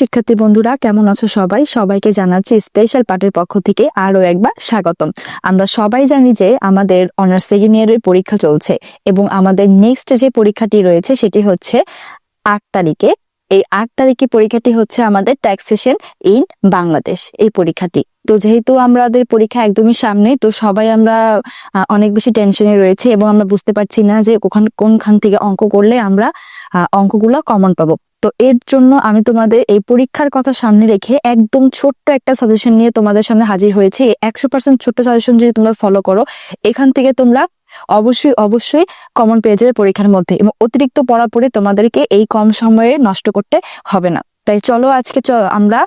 শিক্ষার্থী বন্ধুরা, কেমন আছো সবাই? সবাইকে জানাচ্ছি স্পেশাল পার্টের পক্ষ থেকে আরও একবার স্বাগতম। আমরা সবাই জানি যে আমাদের অনার্স সেকেন্ড ইয়ারের পরীক্ষা চলছে এবং আমাদের নেক্সট যে পরীক্ষাটি রয়েছে সেটি হচ্ছে আট তারিখে। এই আট তারিখে পরীক্ষাটি হচ্ছে আমাদের ট্যাক্সেশন ইন বাংলাদেশ, এই পরীক্ষাটি। তো যেহেতু আমাদের পরীক্ষা একদমই সামনে তো সবাই আমরা অনেক বেশি টেনশনে রয়েছে এবং আমরা বুঝতে পারছি না যে কোখান, কোনখান থেকে অঙ্ক করলে আমরা অঙ্কগুলো কমন পাবো। তো এর জন্য আমি তোমাদের এই পরীক্ষার কথা সামনে রেখে একদম ছোট্ট একটা সাজেশন নিয়ে তোমাদের সামনে হাজির হয়েছি। একশো পার্সেন্ট ছোট্ট সাজেশন যদি তোমরা ফলো করো, এখান থেকে তোমরা অবশ্যই অবশ্যই কমন পেয়ে যাবে পরীক্ষার মধ্যে এবং অতিরিক্ত পড়া পড়ে তোমাদেরকে এই কম সময়ে নষ্ট করতে হবে না। তাই চলো আজকে আমরা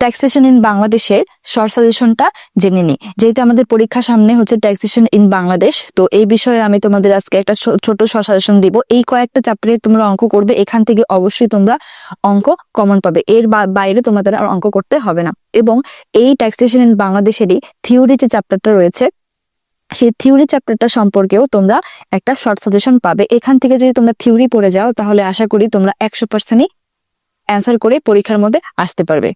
ট্যাক্সেশন ইন বাংলাদেশের শর্ট সাজেশনটা জেনে নিই। যেহেতু আমাদের পরীক্ষা সামনে হচ্ছে ট্যাক্সেশন ইন বাংলাদেশ, তো এই বিষয়ে আমি তোমাদের আজকে একটা ছোট শর্ট সাজেশন দিব। এই কয়েকটা চ্যাপ্টারে তোমরা অঙ্ক করবে, এখান থেকে অবশ্যই তোমরা অঙ্ক কমন পাবে। এর বাইরে তোমাদের আর অঙ্ক করতে হবে না। এবং এই ট্যাক্সেশন ইন বাংলাদেশেরই থিওরি যে চ্যাপ্টারটা রয়েছে সেই থিওরি চ্যাপ্টারটা সম্পর্কেও তোমরা একটা শর্ট সাজেশন পাবে। এখান থেকে যদি তোমরা থিওরি পড়ে যাও, তাহলে আশা করি তোমরা একশো পার্সেন্টই অ্যান্সার করে পরীক্ষার মধ্যে আসতে পারবে।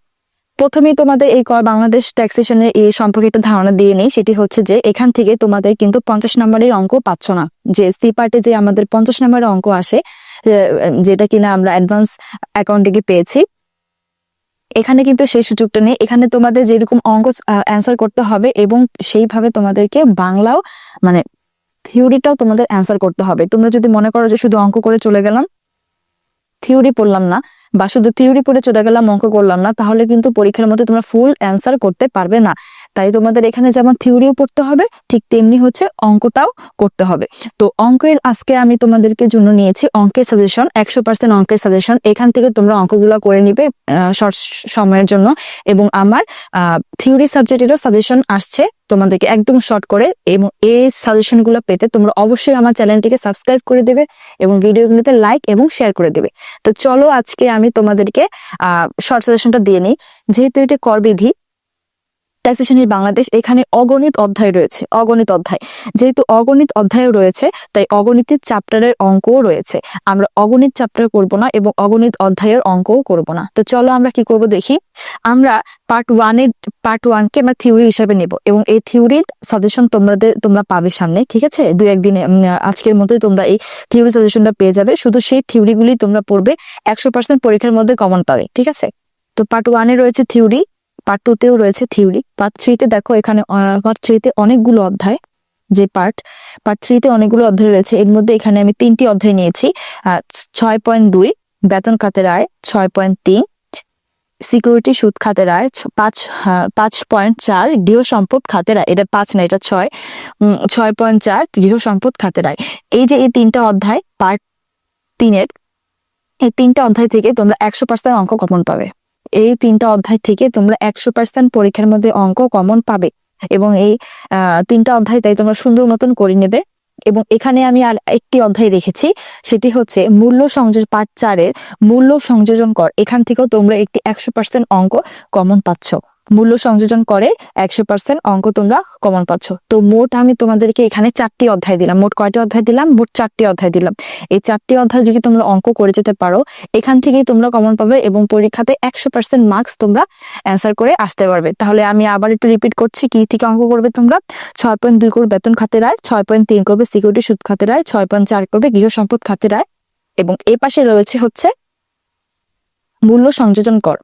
প্রথমেই তোমাদের এই কর বাংলাদেশ ট্যাক্সেশনের এই সম্পর্কে একটু ধারণা দিয়ে নেই। সেটি হচ্ছে যে, এখান থেকে তোমাদের কিন্তু পঞ্চাশ নম্বরের অঙ্ক পাচ্ছ না। যে সি পার্টে যে আমাদের পঞ্চাশ নম্বরের অঙ্ক আসে যেটা কিনা আমরা অ্যাডভান্স অ্যাকাউন্টে গিয়ে পেয়েছি এখানে কিন্তু সেই সুযোগটা নেই। এখানে তোমাদের যেরকম অঙ্ক অ্যান্সার করতে হবে এবং সেইভাবে তোমাদেরকে বাংলাও মানে থিওরিটাও তোমাদের অ্যান্সার করতে হবে। তোমরা যদি মনে করো যে শুধু অঙ্ক করে চলে গেলাম থিওরি পড়লাম না বা শুধু থিওরি পড়ে চলে গেলাম, অঙ্ক করলাম না, তাহলে কিন্তু পরীক্ষার মধ্যে তোমরা ফুল অ্যান্সার করতে পারবে না। তাই তোমাদের এখানে যেমন থিওরিও পড়তে হবে, ঠিক তেমনি হচ্ছে অঙ্কটাও করতে হবে। তো অঙ্কের আজকে আমি তোমাদেরকে জন্য নিয়েছি অঙ্কের সাজেশন একশো পার্সেন্ট অঙ্কের সাজেশন এখান থেকে তোমরা অঙ্কগুলো করে নিবে শর্ট সময়ের জন্য। এবং আমার থিওরি সাবজেক্টেরও সাজেশন আসছে। তোমাদেরকে একদম শর্ট করে এবং এই সাজেশনগুলো পেতে তোমরা অবশ্যই আমার চ্যানেলটিকে সাবস্ক্রাইব করে দেবে এবং ভিডিওগুলোতে লাইক এবং শেয়ার করে দেবে। তো চলো আজকে আমি তোমাদেরকে শর্ট সাজেশনটা দিয়ে নিই। যেহেতু এটি করবিধি ট্যাক্সেশনের বাংলাদেশ এখানে অগণিত অধ্যায় রয়েছে, অগণিত অধ্যায়। যেহেতু অগণিত অধ্যায়ও রয়েছে, তাই অগণিতের চ্যাপ্টারের অঙ্কও রয়েছে। আমরা অগণিত চ্যাপ্টার করব না এবং অগণিত অধ্যায়ের অঙ্কও করব না। তো চলো আমরা কি করব দেখি? আমরা পার্ট ওয়ানের পার্ট ওয়ানকে আমরা থিওরি হিসাবে নেব এবং এই থিওরির সাজেশন তোমাদের, তোমরা পাবে সামনে, ঠিক আছে? দু একদিনে আজকের মধ্যেই তোমরা এই থিওরি সাজেশনটা পেয়ে যাবে। শুধু সেই থিওরিগুলি তোমরা পড়বে, একশো পার্সেন্ট পরীক্ষার মধ্যে কমন পাবে, ঠিক আছে? তো পার্ট ওয়ানে রয়েছে থিওরি পার্ট টু তেও রয়েছে থিওরি পার্ট থ্রিতে দেখো এখানে পার্ট থ্রিতে অনেকগুলো অধ্যায় যে পার্ট পার্ট থ্রিতে অনেকগুলো অধ্যায় রয়েছে। এর মধ্যে এখানে আমি তিনটি অধ্যায় নিয়েছি। ছয় পয়েন্ট দুই বেতন খাতের আয় ছয় পয়েন্ট তিন সিকিউরিটি সুদ খাতের আয় পাঁচ আহ, পাঁচ পয়েন্ট চার গৃহ সম্পদ খাতের আয়। এটা পাঁচ না এটা ছয়। ছয় পয়েন্ট চার গৃহ সম্পদ খাতের আয়। এই যে এই তিনটা অধ্যায় পার্ট তিনের এই তিনটা অধ্যায় থেকে তোমরা একশো পার্সেন্ট অঙ্ক কমন পাবে। এই তিনটা অধ্যায় থেকে তোমরা একশো পার্সেন্ট পরীক্ষার মধ্যে অঙ্ক কমন পাবে। এবং এই তিনটা অধ্যায় তাই তোমরা সুন্দর মতন করে নেবে। এবং এখানে আমি আর একটি অধ্যায় রেখেছি সেটি হচ্ছে মূল্য সংযোজন পাঠ চারের মূল্য সংযোজন কর। এখান থেকেও তোমরা একটি একশো পার্সেন্ট অঙ্ক কমন পাচ্ছ। মূল্য সংযোজন করে একশো পার্সেন্ট অঙ্ক তোমরা কমন পাচ্ছ। তো মোট আমি তোমাদেরকে এখানে চারটি অধ্যায় দিলাম। মোট কয়টি অধ্যায় দিলাম? মোট চারটি অধ্যায় দিলাম। এই চারটি অধ্যায় যদি তোমরা অঙ্ক করে যেতে পারো, এখান থেকেই তোমরা কমন পাবে এবং পরীক্ষাতে একশো পার্সেন্ট মার্কস তোমরা অ্যান্সার করে আসতে পারবে। তাহলে আমি আবার একটু রিপিট করছি, কি থেকে অঙ্ক করবে তোমরা? ছয় পয়েন্ট দুই করবে বেতন খাতের আয় ছয় পয়েন্ট তিন করবে সিকিউরিটি সুদ খাতের আয় ছয় পয়েন্ট চার করবে গৃহ সম্পদ খাতের আয় এবং এই পাশে রয়েছে হচ্ছে মূল্য সংযোজন কর।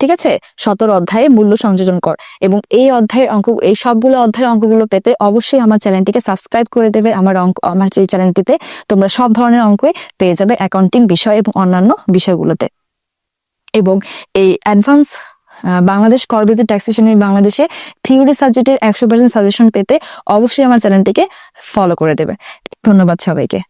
ঠিক আছে? সতেরো অধ্যায়ে মূল্য সংযোজন কর। এবং এই অধ্যায়ের অঙ্ক, এই সবগুলো অধ্যায়ের অঙ্কগুলো পেতে অবশ্যই আমার চ্যানেলটিকে সাবস্ক্রাইব করে দেবে আমার অঙ্ক, আমার যে চ্যানেলটিতে তোমরা সব ধরনের অঙ্কই পেয়ে যাবে অ্যাকাউন্টিং বিষয় এবং অন্যান্য বিষয়গুলোতে। এবং এই অ্যাডভান্স বাংলাদেশ করবিতে ট্যাক্সেশনের বাংলাদেশে থিওরি সাবজেক্টের একশো পার্সেন্ট সাজেশন পেতে অবশ্যই আমার চ্যানেলটিকে ফলো করে দেবে। ধন্যবাদ সবাইকে।